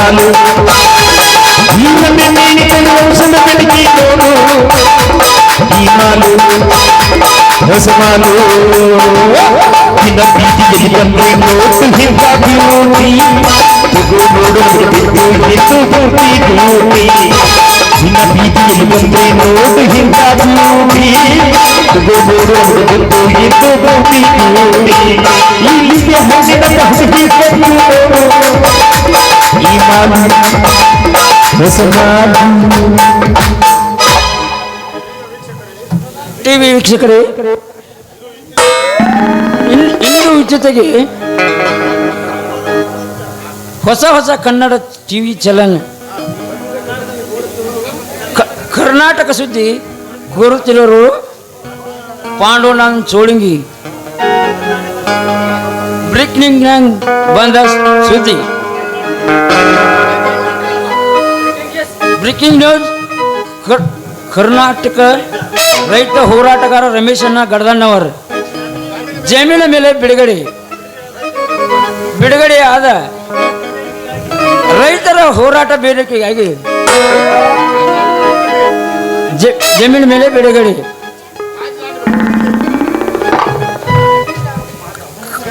ಹೊಸಮಾಲು ಈ ನಮ್ಮೆ ಮೇಲಿನ ಔಷಧ ಬೆಳಗಿ ನೋಡು ಈ ಮಾಲು ಹೊಸಮಾಲು ನಿನ್ನ ಬೀದಿಯಲ್ಲಿ ಬಂದ್ರೆ ನೋಡು ಹಿಂದ ಬ್ಯೂಟಿ ತಗೋ ನೋಡು ಬಿದ್ದು ಎದ್ದು ಬ್ಯೂಟಿ ಬ್ಯೂಟಿ ನಿನ್ನ ಬೀದಿಯಲ್ಲಿ ಬಂದ್ರೆ ನೋಡು ಹಿಂದ ಬ್ಯೂಟಿ ಟಿವಿ ವೀಕ್ಷಕರೇ ಇಂದು ಜೊತೆಗೆ ಹೊಸ ಹೊಸ ಕನ್ನಡ ಟಿವಿ ಚಲನ್ ಕರ್ನಾಟಕ ಸುದ್ದಿ ಗುರುತಿರೋರು ಪಾಂಡವನಾಥ್ ಚೋಳಿಂಗಿ ಬ್ರೇಕಿಂಗ್ ಬಂದ ಸುದ್ದಿ. ಬ್ರೇಕಿಂಗ್ ನ್ಯೂಸ್ ಕರ್- ಕರ್ನಾಟಕ ರೈತ ಹೋರಾಟಗಾರ ರಮೇಶಣ್ಣ ಗಡದಣ್ಣವರ್. ಜಮೀನ ಮೇಲೆ ಬಿಡುಗಡೆ. ಬಿಡುಗಡೆ ಆದ ರೈತರ ಹೋರಾಟ ಬೇಡಿಕೆಗಾಗಿ ಜಮೀನು ಮೇಲೆ ಬಿಡುಗಡೆ.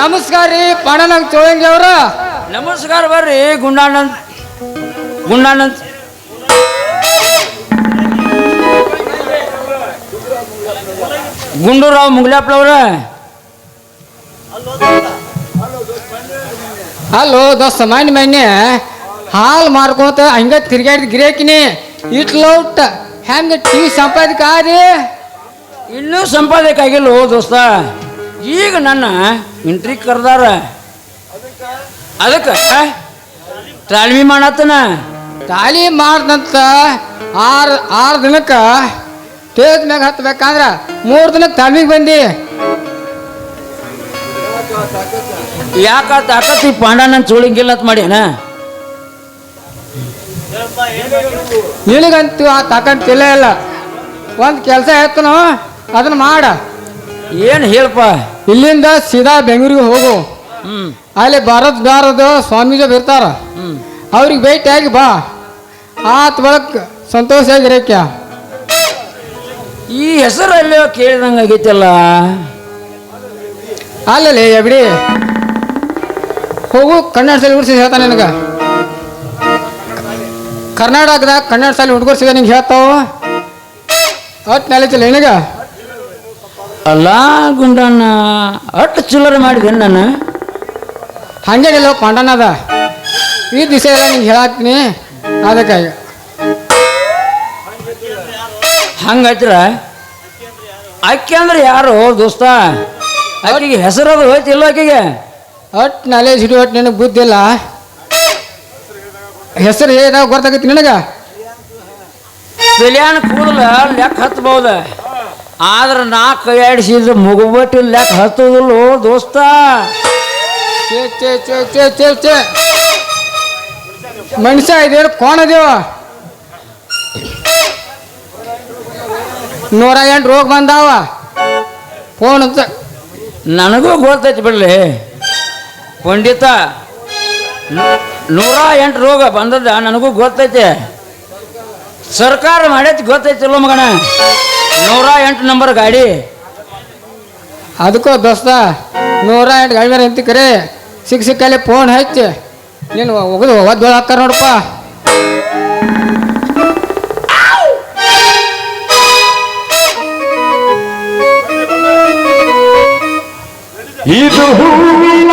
ನಮಸ್ಕಾರ ರೀ ಪಣನಂಗ್ ಚೋಳಂಗಿ ಅವ್ರ. ನಮಸ್ಕಾರ ಬರ್ರಿ ಗುಂಡಾನಂದ್ ಗುಂಡಾನಂದ್. ಗುಂಡೂರಾವ್ ಮುಗ್ಲಾಪ್ಲವ್ರ ಹಲೋ ದೋಸ್ತ ಮಣ್ಣಿ ಮಣ್ಣೆ ಹಾಲು ಮಾರ್ಕೋತ ಹಂಗ ತಿರ್ಗಾಡಿದ ಗಿರಾಕಿನಿ. ಇಟ್ಲೌಟ್. ಹೆಂಗ ಟೀ ಸಂಪಾದಕ? ರೀ ಇನ್ನೂ ಸಂಪಾದಕ ಆಗಿಲ್ಲ ಓ ದೋಸ್ತ. ಈಗ ನನ್ನ ಇಂಟ್ರಿ ಕರ್ದಾರ. ಅದಕ್ಕೆ ತಾಳ್ಮೆ ಮಾಡತ್ತನ? ತಾಲಿ ಮಾಡ್ದಂತ ಆರು ಆರು ದಿನಕ್ಕೆ ತೇಜ್ ಮ್ಯಾಗ ಹತ್ಬೇಕಂದ್ರ ಮೂರು ದಿನಕ್ಕೆ ತಾಳ್ಮಿಗೆ ಬಂದಿ. ಯಾಕ ಪಾಂಡ ಪಾಂಡನ ಚೋಳಿಂಗಿಲ್ಲ ಅಂತ ಮಾಡ್ಯಾನ? ನಿನಗಂತೂ ಆ ತಕಂತ ಇಲ್ಲ ಇಲ್ಲ. ಒಂದು ಕೆಲಸ ಹೇಳ್ತಾನೋ ಅದನ್ನ ಮಾಡ. ಏನು ಹೇಳಪ್ಪ? ಇಲ್ಲಿಂದ ಸೀದಾ ಬೆಂಗಳೂರಿಗೆ ಹೋಗು. ಅಲ್ಲಿ ಭಾರತ್ ಬಾರದ ಸ್ವಾಮೀಜಿ ಇರ್ತಾರ. ಅವ್ರಿಗೆ ಭೇಟಿಯಾಗಿ ಬಾ. ಆತ್ ಬಳಕ್ ಸಂತೋಷ ಆಗಿರಕ್ಯ ಈ ಹೆಸರು ಅಲ್ಲೋ ಕೇಳಿದಂಗೆ ಆಗೈತಲ್ಲ. ಅಲ್ಲಲ್ಲಿ ಎಬಿಡಿ ಹೋಗು ಕನ್ನಡ ಶಾಲೆ ಹುಡ್ಸಿ ಹೇಳ್ತಾನೆ ನಿನಗೆ. ಕರ್ನಾಟಕದಾಗ ಕನ್ನಡ ಶಾಲೆ ಹುಡುಗರ್ಸಿದ ನಿಂಗೆ ಹೇಳ್ತಾವ? ಅಟ್ ನಾಲೇಜ್ ನಿನಗೆ ಅಲ್ಲ ಗುಂಡಣ್ಣ ಅಟ್ ಚಿಲ್ಲರ್ ಮಾಡಿದೆ ನಾನು? ಹಂಗೇನಿಲ್ಲ ಪಾಂಡನದ ಈ ದಿವಸ ಎಲ್ಲ ನಿಂಗೆ ಹೇಳಾಕ್ತೀನಿ. ಅದಕ್ಕಾಗಿ ಹಂಗತ್ರ? ಅಕ್ಕಿ ಅಂದ್ರೆ ಯಾರು ದೋಸ್ತ? ಅಕ್ಕಿಗೆ ಹೆಸರದು ಹೋಯ್ತಿಲ್ಲ ಅಕ್ಕಿಗೆ? ಅಟ್ ನಾಲೆಜ್ ಹಿಡಿಯೋ ಅಟ್ ನಿನಗೆ ಬುದ್ಧಿ ಇಲ್ಲ. ಹೆಸರು ಏನಾಗ ಗೊತ್ತಾಗೈತಿ ನಿನಗೆ? ತಲಿಯಾನ ಕೂದಲ ಲೆಕ್ಕ ಹತ್ತಬಹುದು ಆದ್ರೆ ನಾ ಕೈ ಆಡಿಸಿದ್ರೆ ಮುಗುಬಟ್ಟಿ ಲೆಕ್ಕ ಹತ್ತೋದಿಲ್ಲ ದೋಸ್ತ. ಚೇ ಚೇ ಚೇ ಚೇ ಚೇ ಚೇ ಮನುಷ್ಯ ಇದೇನು ಕೋಣ ಅದೇವ. ನೂರ ಎಂಟು ರೋಗ ಬಂದಾವ. ಫೋನ್ ಅಂತ. ನನಗೂ ಗೊತ್ತೈತಿ ಬಿಡ್ಲಿ. ಪಂಡಿತ ನೂರ ಎಂಟು ರೋಗ ಬಂದದ ನನಗೂ ಗೊತ್ತೈತೆ. ಸರ್ಕಾರ ಮಾಡೈತಿ ಗೊತ್ತೈತಿಲ್ಲ ಮಗಣ ನೂರ ಎಂಟು ನಂಬರ್ ಗಾಡಿ. ಅದಕ್ಕೋ ದೋಸ್ತ ನೂರ ಎಂಟು ಗಾಡಿ ಮೇಲೆ ಅಂತ ಕರೆ ಸಿಕ್ಕ ಸಿಕ್ಕಲ್ಲಿ ಫೋನ್ ಹಚ್ಚಿ. ನೀನು ಒಗದು ಒದ್ದು ಹಾಕ್ತಾರ ನೋಡಪ್ಪ. ಇದು ಹೂವಿನ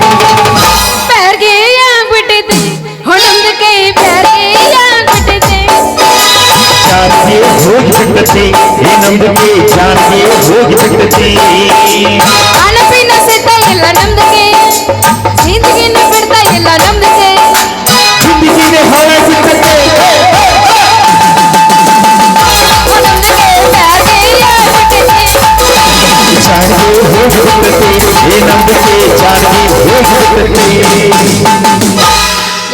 पैर के यहाँ बिटे थे होलंद के पैर के यहाँ बिटे थे चार के भोग बिटते ये नंद के चार के भोग बिटते खाना पीना से तैला नंद के जिंदगी न फिरता ये नंद के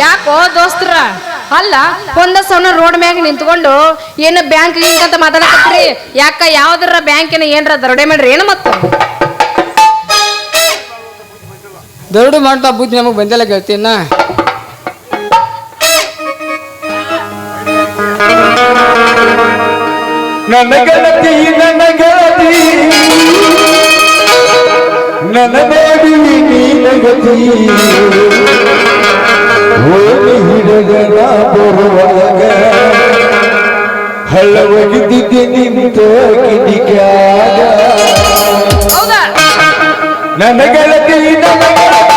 ಯಾಕೋ ದೋಸ್ತರ? ಅಲ್ಲ ಒಂದ ಸಣ್ಣ ರೋಡ್ ಮ್ಯಾಗ ನಿಂತ್ಕೊಂಡು ಏನು ಬ್ಯಾಂಕ್ ಹಿಂಗಂತ ಅಂತ ಮಾತಾಡಕತ್ರಿ ಯಾಕ ಯಾವ್ದಾರ ಬ್ಯಾಂಕಿನ ಏನರ ದರೋಡೆ ಮಾಡ್ರಿ? ಏನು ಮತ್ತು? ದರೋಡೆ ಮಾಡ್ತಾ ಬುದ್ಧಿ ನಮಗೆ ಬಂದಿಲ್ಲ ಕೇಳ್ತೀನ ನನ್ನ ಗೆಳತಿ ನನ್ನ ಗೆಳತಿ. ನನ್ನ ದೇವಿ ನೀನಗತಿ ಹೋಗಿ ಹಿಡಗನ ಬರುವಾಗ ಹಳ್ಳವಗಿದ್ದಿದ್ದೆ ನಿಂತ ಕಿಡಿಕ್ಯಾಗ ಹೌದಾ ನನ್ನ ಗೆಳತಿ ನನ್ನ ಗೆಳತಿ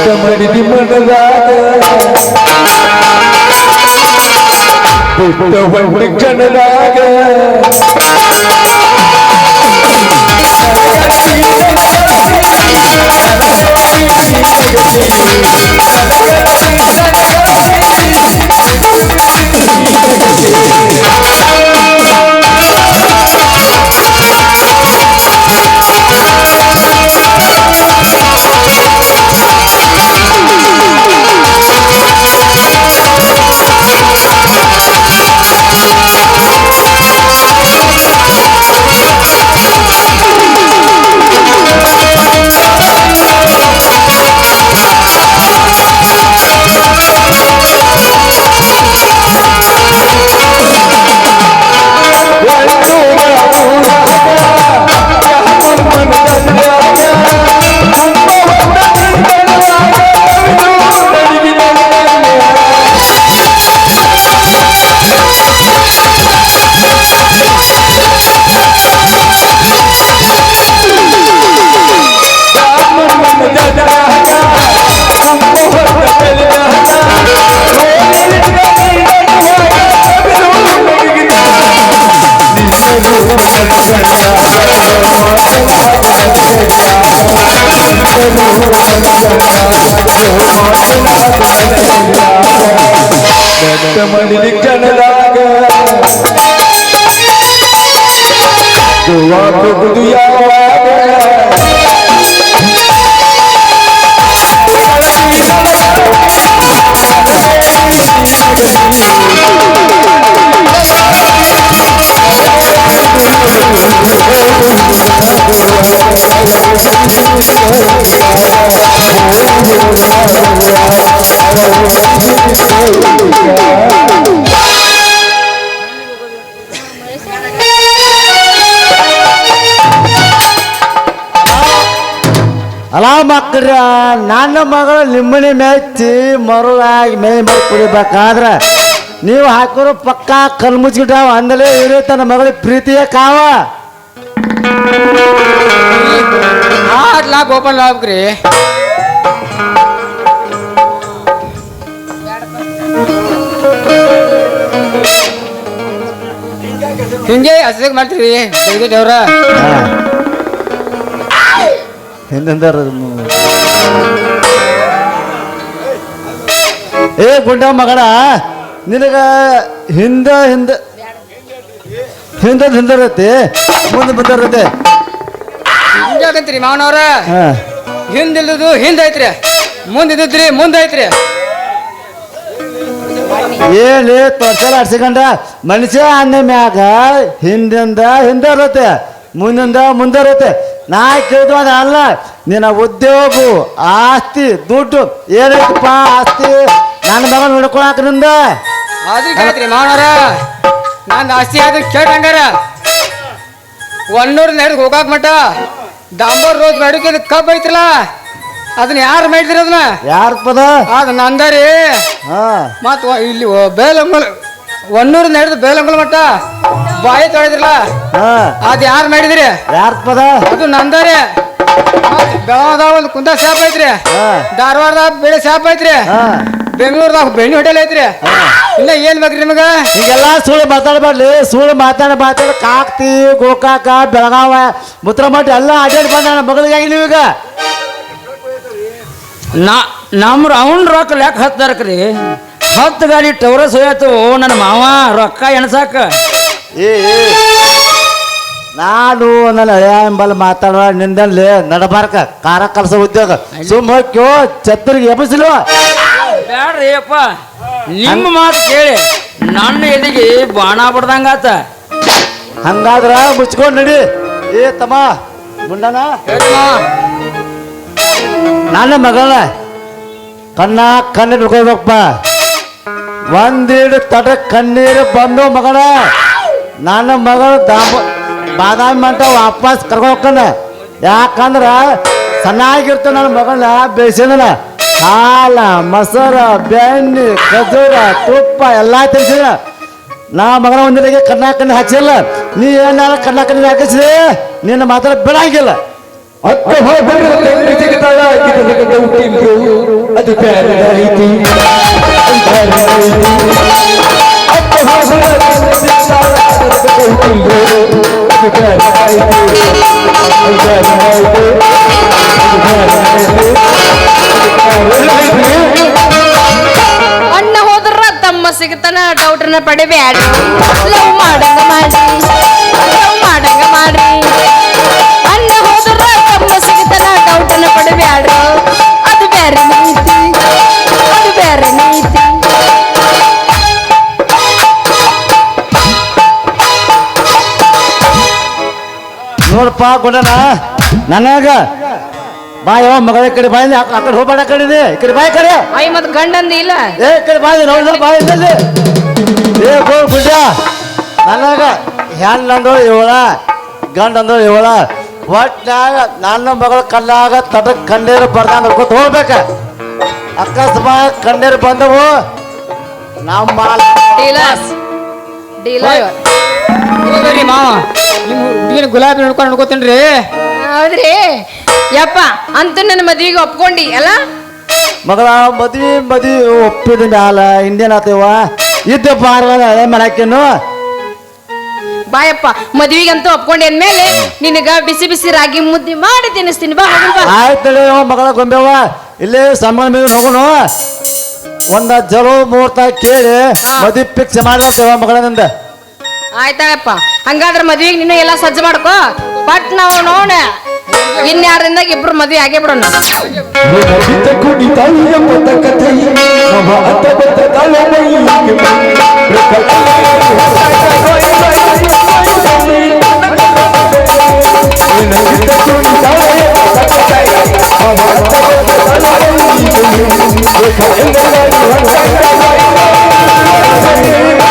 திட்டமடிதி மனதாக புத்தவண்டு கனலாக ನನ್ನ ಮಗಳು ನಿಮ್ಮನೆ ಮೆಚ್ಚಿ ಮರಳಾಗಿ ಮೇ ಮೇಲೆ ಕುಡಿಬೇಕಾದ್ರೆ ನೀವು ಹಾಕೋರು ಪಕ್ಕ ಕಲ್ ಮುಚ್ಚಿಟ್ಟಾವ ಅಂದಲೇ ಇವರೇ ತನ್ನ ಮಗಳ ಪ್ರೀತಿಯ ಕಾವ. ಆಡ್ಲಾ ಗೋಪಾಲ್ ಆಗ್ರಿ. ಹಿಂಗೆ ಹಸಿಗೆ ಮಾಡ್ತೀರಿ ದೇವ್ರ? ಹಿಂದಂದರ ಏ ಗುಡ್ಡ ಮಗಳ ನಿನಗ ಹಿಂದ ಹಿಂದ ಹಿಂದ ಹಿಂದಿರತ್ತೆ ಮುಂದೆ ಬಂದಿರತ್ತೆ ಹಿಂಗೆ ಆಗಂತ್ರಿ ಮಾವನವ್ರ? ಹಿಂದಿಲ್ದು ಹಿಂದ ಐತ್ರಿ. ಐತ್ರಿ ಮುಂದಿದ್ರಿ ಮುಂದೆ ಐತ್ರಿ. ಏನಿ ತೊರ್ಸಲ ಆಡ್ಸಿಕೊಂಡ ಮನುಷ್ಯ ಅನ್ನ ಮ್ಯಾಗ ಹಿಂದಿಂದ ಹಿಂದ ಇರುತ್ತೆ ಮುಂದಿಂದ ಮುಂದೆ ಇರುತ್ತೆ ನಾ ಕೇಳಿದ್ವ ಅದು ಅಲ್ಲ ನಿನ್ನ ಉದ್ಯೋಗ ಆಸ್ತಿ ದುಡ್ಡು ಏನೈತಪ್ಪ ಆಸ್ತಿ? ನನ್ನ ಮಗ ನೋಡ್ಕೊಳಕ ನಿಂದ? ಮಾವನವ್ರ. ನಾನು ಆಸ್ತಿ ಆದ್ರೆ ಕೇಳಂಗಾರ ಒನ್ನೂರ್ ನಡೆದು ಹೋಗಾಕ್ ಮಟ್ಟ. ಡಾಂಬರ್ ರೋಜ್ ನಡುಕಿದ ಕಬ್ ಐತ್ರಲ್ಲ ಅದನ್ನ ಯಾರು ಮಾಡಿದ್ರಿ ಅದನ್ನ? ಯಾರ ಪದ? ಅದು ನಂದರಿ ಹಾ. ಮತ್ ಇಲ್ಲಿ ಬೇಲ ಒನ್ನೂರು ನಡೆದು ಬೇಲಂಗುಳ ಮಟ್ಟ ಬಾಯಿ ತೊಳೆದ್ರಲ್ಲ ಹಾ. ಅದ್ ಯಾರು ಮಾಡಿದ್ರಿ? ಯಾರ ಪದ? ಅದು ನಂದರಿ ಬೆಳಗಾವ್ದಾಗ ಒಂದು ಕುಂದ ಶಾಪ್ ಐತ್ರಿ. ಹಾ. ಧಾರವಾಡದಾಗ ಬೆಳೆ ಶಾಪ್ ಐತ್ರಿ. ಹಾ. ಬೆಂಗಳೂರದಾಗ ಬೆಣ್ಣೆ ಹೋಟೆಲ್ ಐತ್ರಿ. ಇನ್ನ ಏನ್ ಬೇಕ್ರಿ ನಿಮಗ? ಈಗೆಲ್ಲ ಸುಳ್ಳು ಮಾತಾಡಬಾರ್ಲಿ. ಸುಳ್ಳು ಮಾತಾಡ ಮಾತಾಡ ಕಾಕ್ತಿ ಗೋಕಾಕ ಬೆಳಗಾವ ಮುತ್ರಮಠ ಎಲ್ಲ ಅಡ್ಡಾಡಿ ಬಂದ ನನ್ನ ಮಗಳಿಗಾಗಿ ನೀವೀಗ ನಾ ನಮ್ಮ ಅವನ್ ರೊಕ್ಕ ಲೆಕ್ಕ ಹತ್ತಾರಕ್ರಿ ಹತ್ತು ಗಾಡಿ ಟವರಸ್ ಹೋಯ್ತು ನನ್ನ ಮಾವ ರೊಕ್ಕ ಎಣಸಾಕ. ಏ ಏ. ನಾನು ನನ್ನ ಎಂಬಲ್ಲಿ ಮಾತಾಡುವ ನಿಂದಲ್ಲಿ ನಡಬಾರ್ಕ. ಕಾರ ಕಲಸ ಉದ್ಯೋಗ. ಸುಮ್ಮ ಹೋಗ್ಯೋ ಛತ್ರಿಗೆ ಎಬ್ಬಿಸಲು ಬ್ಯಾಡ್ರಿ ಅಪ್ಪ. ನಿಮ್ಮ ಮಾತು ಕೇಳಿ. ನನ್ನ ಎದಿಗೆ ಬಾಣ ಬಡ್ದಂಗಾತ. ಹಂಗಾದ್ರ ಮುಚ್ಕೊಂಡು ನಡಿ. ಏ ತಮ್ಮ ಗುಂಡನ. ನನ್ನ ಮಗಳ ಕಣ್ಣ ಕಣ್ಣು ಹಿಡ್ಕೊಳ್ಬೇಕಪ್ಪ ಒಂದೀಡು ತಟ ಕಣ್ಣೀರು ಬಂದು ಮಗಳ ನನ್ನ ಮಗಳು ಬಾದಾಮಿ ಮಂಟ ವಾಪಸ್ ಕರ್ಕೊಂಡ ಯಾಕಂದ್ರ ಚೆನ್ನಾಗಿರ್ತ ನನ್ನ ಮಗಳ ಬೇಯಿಸಿದ ಹಾಲ ಮೊಸರ, ಬೆಣ್ಣೆ, ಖಜೂರ, ತುಪ್ಪ ಎಲ್ಲ ತಿನ್ಸಿದ ನಾ ಮಗನ ಒಂದಿಡಿಗೆ ಕಣ್ಣ ಕಣ್ಣು ಹಚ್ಚಿಲ್ಲ ನೀ ಏನಾರ ಕಣ್ಣ ಕಣ್ಣು ಹಾಕಿಸಿದೆ, ನಿನ್ನ ಮಾತ್ರ ಬಿಡಂಗಿಲ್ಲ. ಅದು ಅಣ್ಣ ಹೋದ್ರ ತಮ್ಮ ಸಿಗತನ ಡೌಟ್ನ ಪಡಿಬೇಡ ಲವ್ ಮಾಡಂಗ ಮಾಡಿ ಲವ್ ಮಾಡಂಗ ಮಾಡಿ ಅಣ್ಣ ಹೋದ್ರ ಗುಂಡನ ನನಗ ಬಾ ಯಾವ ಮಗಳ ಕಡೆ ಬಾಯಿ ಆ ಕಡೆ ಹೋಗ್ಬೇಡ ಕಡೆ ಇದೆ. ಈ ಕಡೆ ಬಾಯಿ ಕಡೆ. ಐ ಮತ್ ಗಂಡಂದ ಇಲ್ಲ. ಏ ಈ ಕಡೆ ಬಾಯಿ ನೋಡಿ ಬಾಯಿ ಇಲ್ಲಿ ಏ ಗೋ ಗುಡ್ಡ. ನನಗ ಹೆಣ್ಣಂದ್ರು ಇವಳ ಗಂಡಂದ್ರು ಇವಳ. ಒಟ್ನಾಗ ನನ್ನ ಮಗಳ ಕಲ್ಲಾಗ ತಟಕ್ ಕಂಡೇರು ಬರ್ದಂಗ ನೋಡ್ಕೊತ ಹೋಗ್ಬೇಕ. ಅಕಸ್ಮಾತ್ ಕಂಡೇರು ಬಂದವು. ನಮ್ಮ ಡೀಲರ್ಸ್. ಡೀಲರ್. ಮಾವ. ಹುಡುಗಿನ ಗುಲಾಬಿ ನೋಡ್ಕೊಂಡು ನೋಡ್ಕೋತೇನ್ರಿ ಹೌದ್ರಿ? ಯಪ್ಪ ಅಂತ ನನ್ನ ಮದ್ವಿಗೆ ಒಪ್ಕೊಂಡಿ ಅಲ್ಲ ಮಗಳ ಮದ್ವಿ ಮದ್ವಿ ಒಪ್ಪಿದ ಮ್ಯಾಲ ಇಂಡಿಯನ್ ಆತೇವ? ಇದ್ದ ಪಾರ್ವಾದ ಅದೇ ಮಾಡಾಕೇನು ಬಾಯಪ್ಪ ಮದ್ವಿಗಂತೂ ಒಪ್ಕೊಂಡೆ ಅಂದ್ಮೇಲೆ ನಿನಗ ಬಿಸಿ ಬಿಸಿ ರಾಗಿ ಮುದ್ದೆ ಮಾಡಿ ತಿನ್ನಿಸ್ತೀನಿ ಬಾ ಹೋಗು ಬಾ. ಆಯ್ತು ಮಗಳ ಗೊಂಬೆವ ಇಲ್ಲೇ ಸಂಬಳ ಮೇಲೆ ಹೋಗೋಣ ಒಂದ ಜಲೋ ಮುಹೂರ್ತ ಕೇಳಿ ಮದ್ವಿ ಫಿಕ್ಸ್ ಮಗಳ ಮಗಳನಿಂದ. ಆಯ್ತಾಯಪ್ಪ ಹಂಗಾದ್ರೆ ಮದ್ವೆಗೆ ನೀನು ಎಲ್ಲ ಸಜ್ಜು ಮಾಡ್ಕೋ ಬಟ್ ನಾವು ನೋಡ ಇನ್ಯಾರಿಂದ ಇಬ್ರು ಮದ್ವೆ ಆಗೇ ಬಿಡೋಣ Thank.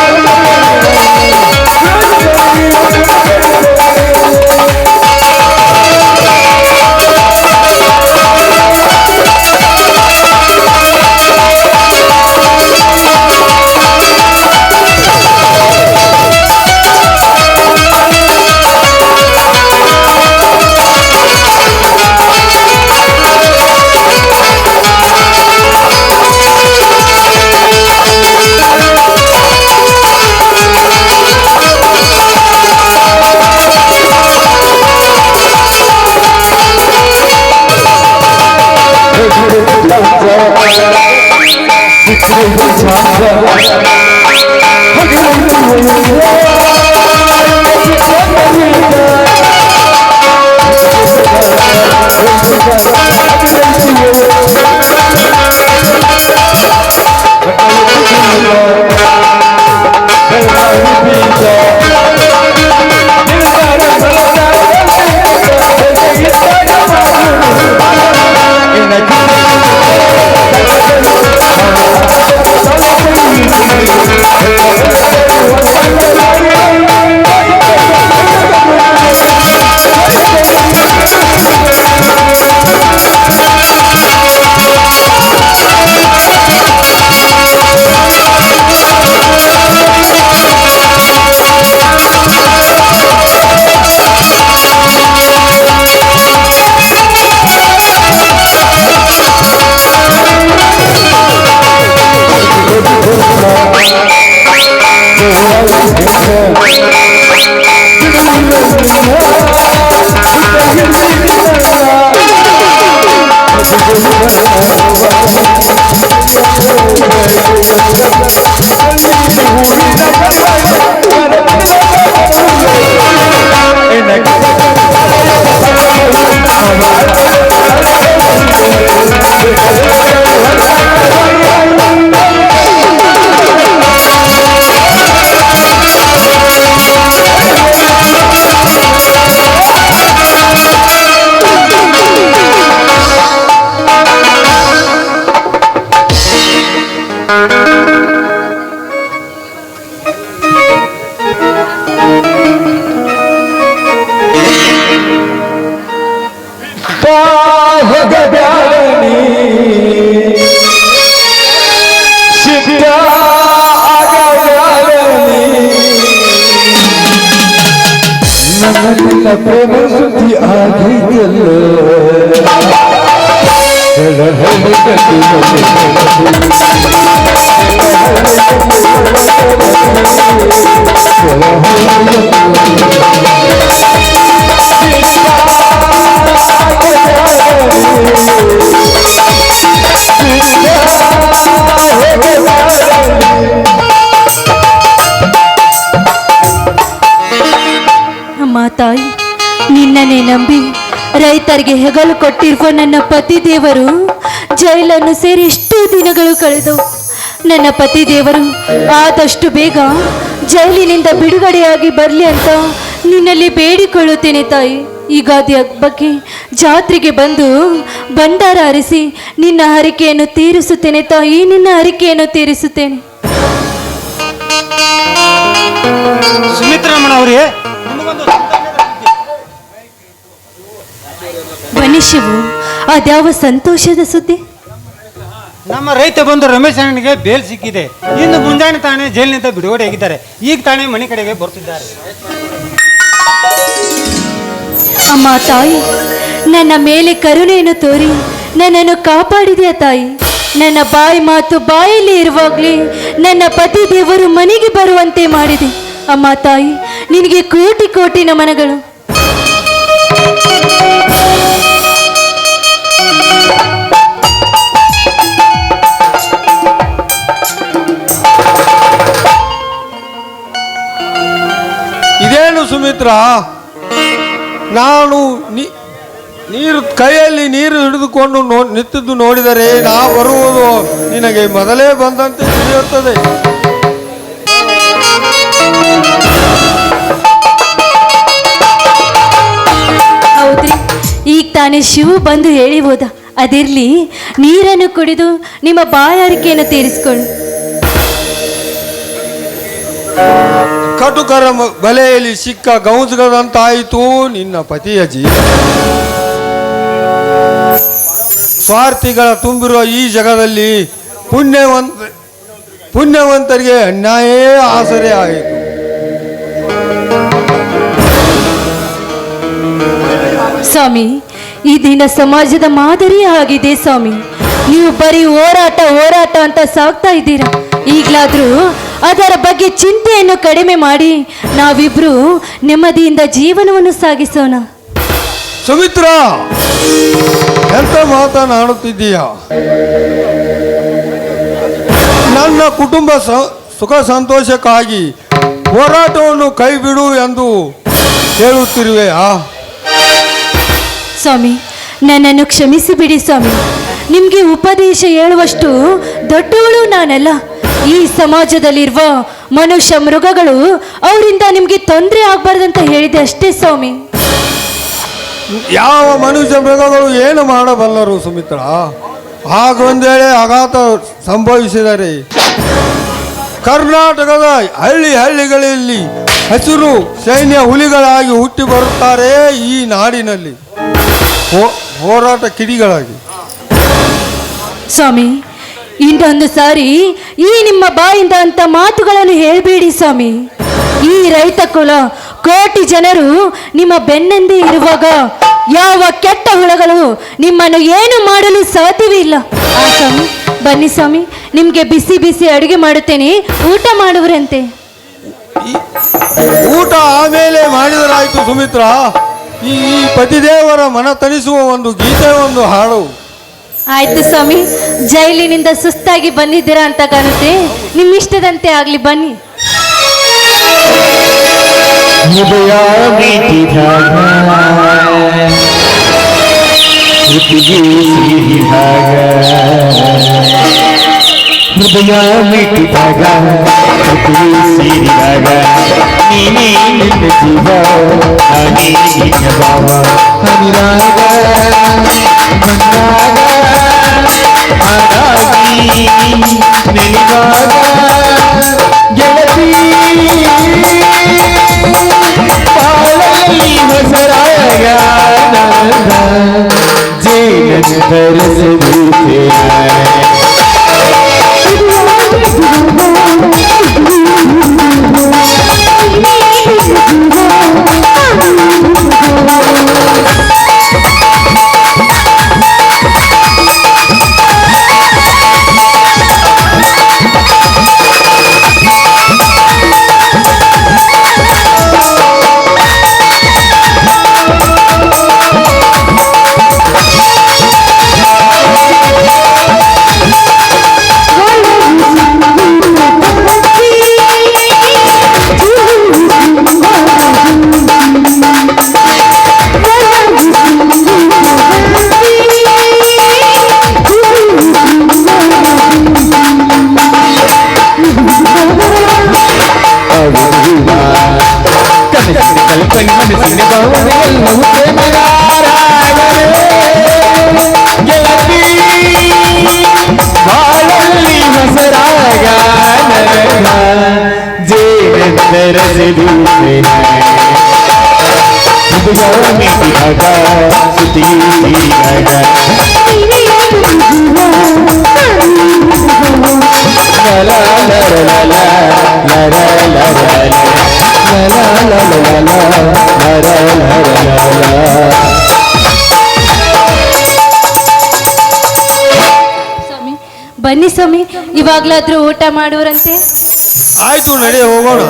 ತಾಯಿ ನಂಬಿ ರೈತರಿಗೆ ಹೆಗಲು ಕೊಟ್ಟಿರುವ ನನ್ನ ಪತಿ ದೇವರು ಜೈಲನ್ನು ಸೇರಿ ಎಷ್ಟೋ ದಿನಗಳು ಕಳೆದವು. ನನ್ನ ಪತಿ ದೇವರು ಆದಷ್ಟು ಬೇಗ ಜೈಲಿನಿಂದ ಬಿಡುಗಡೆಯಾಗಿ ಬರಲಿ ಅಂತ ನಿನ್ನಲ್ಲಿ ಬೇಡಿಕೊಳ್ಳುತ್ತೇನೆ ತಾಯಿ. ಯುಗಾದಿ ಹಬ್ಬಕ್ಕೆ ಜಾತ್ರೆಗೆ ಬಂದು ಭಂಡಾರ ಹರಿಸಿ ನಿನ್ನ ಹರಿಕೆಯನ್ನು ತೀರಿಸುತ್ತೇನೆ ತಾಯಿ ನಿನ್ನ ಹರಿಕೆಯನ್ನು ತೀರಿಸುತ್ತೇನೆ. ಮನುಷ್ಯವು ಅದ್ಯಾವ ಸಂತೋಷದ ಸುದ್ದಿ? ನಮ್ಮ ರೈತ ಬಂಧು ರಮೇಶ್ ಅಣ್ಣನಿಗೆ ಬೇಲ್ ಸಿಕ್ಕಿದೆ. ಇನ್ನು ಮುಂಜಾನೆ ತಾನೇ ಜೈಲಿನಿಂದ ಬಿಡುಗಡೆಯಾಗಿದ್ದಾರೆ ಈಗ ತಾನೇ ಮನೆ ಕಡೆಗೆ ಬರ್ತಿದ್ದಾರೆ. ಅಮ್ಮ, ತಾಯಿ, ನನ್ನ ಮೇಲೆ ಕರುಣೆಯನ್ನು ತೋರಿ, ನನ್ನನ್ನು ಕಾಪಾಡಿದೆಯ ತಾಯಿ. ನನ್ನ ಬಾಯಿ ಮಾತು ಬಾಯಲ್ಲಿ ಇರುವಾಗಲೇ ನನ್ನ ಪತಿ ದೇವರು ಮನೆಗೆ ಬರುವಂತೆ ಮಾಡಿದೆ. ಅಮ್ಮ, ತಾಯಿ, ನಿನಗೆ ಕೋಟಿ ಕೋಟಿ ನಮನಗಳು. ಇದೇನು ಸುಮಿತ್ರ? ನಾನು ನೀರು ಕೈಯಲ್ಲಿ ನೀರು ಹಿಡಿದುಕೊಂಡು ನೋ ನಿಂತಿದ್ದು ನೋಡಿದರೆ ನಾ ಬರುವುದು ನಿನಗೆ ಮೊದಲೇ ಬಂದಂತೆ ತಿಳಿಯುತ್ತದೆ. ಈಗ ತಾನೇ ಶಿವು ಬಂದು ಹೇಳಿ ಹೋದ. ಅದಿರ್ಲಿ ನೀರನ್ನು ಕುಡಿದು ನಿಮ್ಮ ಬಾಯಾರಿಕೆಯನ್ನು ತೀರಿಸ್ಕೊಳ್ಳಿ ಕಟುಕರ ಬಲೆಯಲ್ಲಿ ಸಿಕ್ಕ ಗೌಂಸಗದಂತಾಯಿತು ನಿನ್ನ ಪತಿಯ ಜೀವ. ಸ್ವಾರ್ಥಿಗಳ ತುಂಬಿರುವ ಈ ಜಗದಲ್ಲಿ ಪುಣ್ಯವಂತ, ಪುಣ್ಯವಂತರಿಗೆ ಅನ್ಯಾಯೇ ಆಸರೆ ಆಯಿತು. ಸ್ವಾಮಿ, ಈ ದಿನ ಸಮಾಜದ ಮಾದರಿ ಆಗಿದೆ ಸ್ವಾಮಿ. ನೀವು ಬರೀ ಹೋರಾಟ ಹೋರಾಟ ಅಂತ ಸಾಗ್ತಾ ಇದ್ದೀರಾ? ಈಗಲಾದ್ರೂ ಅದರ ಬಗ್ಗೆ ಚಿಂತೆಯನ್ನು ಕಡಿಮೆ ಮಾಡಿ ನಾವಿಬ್ರು ನೆಮ್ಮದಿಯಿಂದ ಜೀವನವನ್ನು ಸಾಗಿಸೋಣ. ಸುಮಿತ್ರ ಎಂತ ಮಾತನಾಡುತ್ತಿದ್ದೀಯ? ನನ್ನ ಕುಟುಂಬ ಸುಖ ಸಂತೋಷಕ್ಕಾಗಿ ಹೋರಾಟವನ್ನು ಕೈ ಬಿಡು ಎಂದು ಹೇಳುತ್ತಿರುವೆಯಾ ಸ್ವಾಮಿ ನನ್ನನ್ನು ಕ್ಷಮಿಸಿ ಬಿಡಿ ಸ್ವಾಮಿ. ನಿಮಗೆ ಉಪದೇಶ ಹೇಳುವಷ್ಟು ದೊಡ್ಡವಳು ನಾನಲ್ಲ. ಈ ಸಮಾಜದಲ್ಲಿರುವ ಮನುಷ್ಯ ಮೃಗಗಳು ಅವರಿಂದ ನಿಮಗೆ ತೊಂದರೆ ಆಗ್ಬಾರ್ದಂತ ಹೇಳಿದೆ ಅಷ್ಟೇ ಸ್ವಾಮಿ. ಯಾವ ಮನುಷ್ಯ ಮೃಗಗಳು ಏನು ಮಾಡಬಲ್ಲರು ಸುಮಿತ್ರ? ಹಾಗೊಂದೇಳೆ ಆಘಾತ ಸಂಭವಿಸಿದರೆ ಕರ್ನಾಟಕದ ಹಳ್ಳಿ ಹಳ್ಳಿಗಳಲ್ಲಿ ಹಸಿರು ಸೈನ್ಯ ಹುಲಿಗಳಾಗಿ ಹುಟ್ಟಿ ಬರುತ್ತಾರೆ ಈ ನಾಡಿನಲ್ಲಿ. ಹೋರಾಟ ಕಿಡಿಗಳಾಗಿ. ಸ್ವಾಮಿ ಇನ್ನೊಂದು ಸಾರಿ ಈ ನಿಮ್ಮ ಬಾಯಿಂದ ಅಂತ ಮಾತುಗಳನ್ನು ಹೇಳಬೇಡಿ ಸ್ವಾಮಿ. ಈ ರೈತ ಕುಲ ಕೋಟಿ ಜನರು ನಿಮ್ಮ ಬೆನ್ನಂದಿ ಇರುವಾಗ ಯಾವ ಕೆಟ್ಟ ಹುಳಗಳು ನಿಮ್ಮನ್ನು ಏನು ಮಾಡಲು ಸಾಧ್ಯವೇ ಇಲ್ಲ. ಆ ಸ್ವಾಮಿ, ಬನ್ನಿ ಸ್ವಾಮಿ, ನಿಮಗೆ ಬಿಸಿ ಬಿಸಿ ಅಡುಗೆ ಮಾಡುತ್ತೇನೆ, ಊಟ ಮಾಡುವರಂತೆ. ಊಟ ಆಮೇಲೆ ಮಾಡಿದರಾಯ್ತು ಸುಮಿತ್ರ. ಈ ಪತಿದೇವರ ಮನ ತಣಿಸುವ ಒಂದು ಗೀತೆ ಒಂದು ಹಾಡು. ಆಯ್ತು ಸ್ವಾಮಿ ಜೈಲಿನಿಂದ ಸುಸ್ತಾಗಿ ಬಂದಿದ್ದೀರಾ ಅಂತ ಕಾಣುತ್ತೆ. ನಿಮ್ಮ ಇಷ್ಟದಂತೆ ಆಗ್ಲಿ ಬನ್ನಿ. ಹೃದಯ ಮೀಟಿದಾಗ ಕೃತಿಗೆ ಸಿಹಿದಾಗ ಹೃದಯ ಮೀಟಿದಾಗ ಕೃತಿಗೆ ಸೇರಿದಾಗ ನೀನೇ ನಿನ್ನ ಜೀವ ನಾನೇ ನಿನ್ನ ಭಾವ ಹನಿರಾಗ ಮಣ್ಣಾಗ ಹಾಡಾಗಿ ನೆನೆದಾಗ ಗೆಳತಿ ಪಾಲಲ್ಲಿ ಹೊಸರಾಗ ಜೇನ ತರಿಸಬೇಕೆ ಸ್ವಾಮಿ ಬನ್ನಿ ಸ್ವಾಮಿ ಇವಾಗ್ಲಾದ್ರೂ ಊಟ ಮಾಡುವರಂತೆ? ಆಯ್ತು ನಡೆಯ ಹೋಗೋಣ.